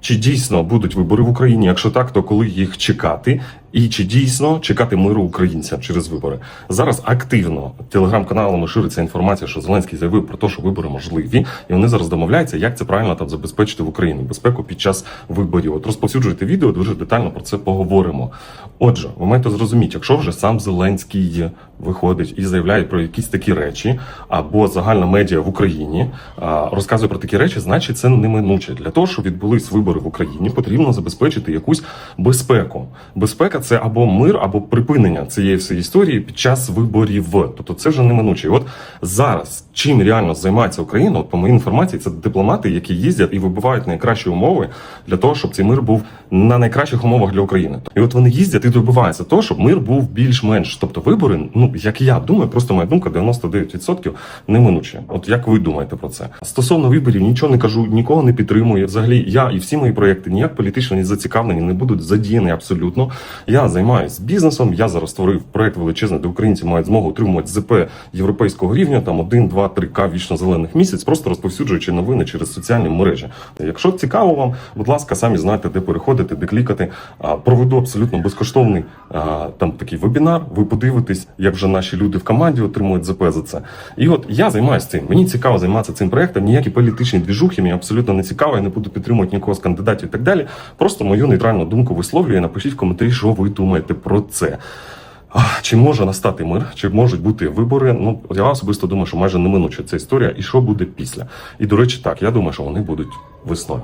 Чи дійсно будуть вибори в Україні? Якщо так, то коли їх чекати? І чи дійсно чекати миру українцям через вибори? Зараз активно телеграм-каналами шириться інформація, що Зеленський заявив про те, що вибори можливі, і вони зараз домовляються, як це правильно там забезпечити в Україні безпеку під час виборів. От розповсюджуйте відео, дуже детально про це поговоримо. Отже, ви маєте зрозуміти, якщо вже сам Зеленський виходить і заявляє про якісь такі речі, або загальна медіа в Україні розказує про такі речі, значить це неминуче. Для того, щоб відбулись вибори в Україні, потрібно забезпечити якусь безпеку. Безпека це або мир, або припинення цієї всієї історії під час виборів. Тобто це вже неминуче. І от зараз чим реально займається Україна, от по моїй інформації, це дипломати, які їздять і вибивають найкращі умови для того, щоб цей мир був на найкращих умовах для України. І от вони їздять і добиваються того, щоб мир був більш-менш. Тобто вибори, ну як я думаю, просто моя думка 99% неминуче. От як ви думаєте про це? Стосовно виборів, нічого не кажу, нікого не підтримую. Взагалі, я і всі мої проекти ніяк політично не зацікавлені, не будуть задіяні абсолютно. Я займаюся бізнесом. Я зараз створив проект величезний, де українці мають змогу отримувати ЗП європейського рівня, там 1, 2, 3 к вічно зелених місяць, просто розповсюджуючи новини через соціальні мережі. Якщо цікаво вам, будь ласка, самі знаєте, де переходити, де клікати. Проведу абсолютно безкоштовний там такий вебінар. Ви подивитесь, як вже наші люди в команді отримують ЗП за це. І от я займаюся цим. Мені цікаво займатися цим проектом. Ніякі політичні двіжухи мені абсолютно не цікаво. Я не буду підтримувати нікого з кандидатів і так далі. Просто мою нейтральну думку висловлюю. Напишіть в коментарі, що ви думаєте про це. Чи може настати мир, чи можуть бути вибори? Ну я особисто думаю, що майже неминуче ця історія, і що буде після. І до речі, так я думаю, що вони будуть весною.